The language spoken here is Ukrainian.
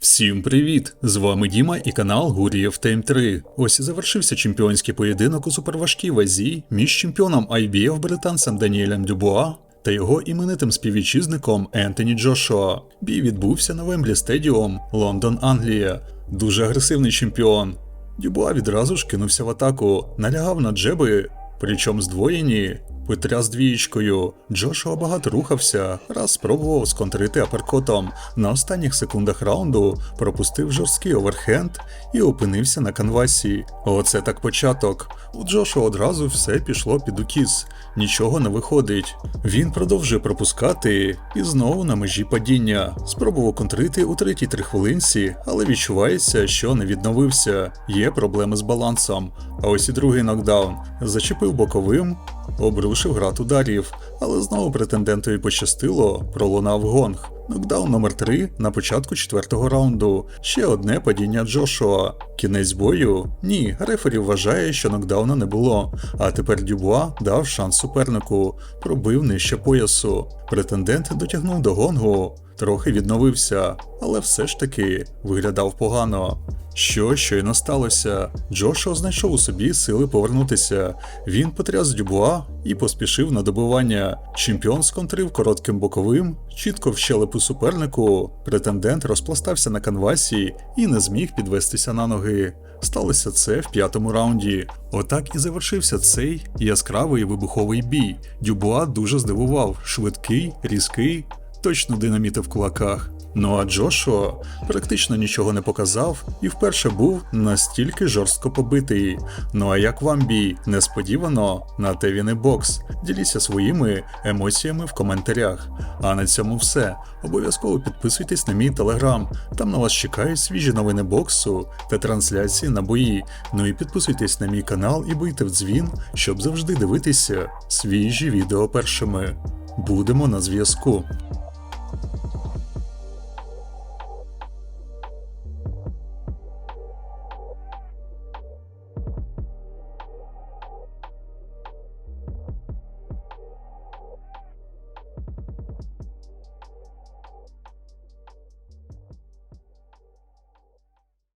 Всім привіт! З вами Діма і канал Гурієв Тайм 3. Ось завершився чемпіонський поєдинок у суперважкій вазі між чемпіоном IBF британцем Даніелем Дюбуа та його іменитим співвітчизником Ентоні Джошуа. Бій відбувся на Вемблі Стедіум, Лондон, Англія. Дуже агресивний чемпіон. Дюбуа відразу ж кинувся в атаку, налягав на джеби, причому здвоєні. Потряс двієчкою. Джошуа багато рухався, раз спробував сконтрити аперкотом. На останніх секундах раунду пропустив жорсткий оверхенд і опинився на канвасі. Оце так початок. У Джошуа одразу все пішло під укіс. Нічого не виходить. Він продовжує пропускати і знову на межі падіння. Спробував контрити у третій трихвилинці, але відчувається, що не відновився. Є проблеми з балансом. А ось і другий нокдаун. Зачепив боковим, обрушив град ударів, але знову претендентові пощастило, пролунав гонг. Нокдаун номер 3 на початку четвертого раунду. Ще одне падіння Джошуа. Кінець бою? Ні, рефері вважає, що нокдауна не було. А тепер Дюбуа дав шанс супернику, пробив нижче поясу. Претендент дотягнув до гонгу, трохи відновився, але все ж таки виглядав погано. Що щойно сталося? Джошуа знайшов у собі сили повернутися. Він потряс Дюбуа і поспішив на добивання. Чемпіон сконтрив коротким боковим, чітко в щелепу супернику. Претендент розпластався на канвасі і не зміг підвестися на ноги. Сталося це в п'ятому раунді. Отак і завершився цей яскравий вибуховий бій. Дюбуа дуже здивував, швидкий, різкий, точно динаміти в кулаках. Ну а Джошуа практично нічого не показав і вперше був настільки жорстко побитий. Ну а як вам бій? Несподівано на Тевіни Бокс. Діліться своїми емоціями в коментарях. А на цьому все. Обов'язково підписуйтесь на мій телеграм. Там на вас чекають свіжі новини боксу та трансляції на бої. Ну і підписуйтесь на мій канал і бийте в дзвін, щоб завжди дивитися свіжі відео першими. Будемо на зв'язку.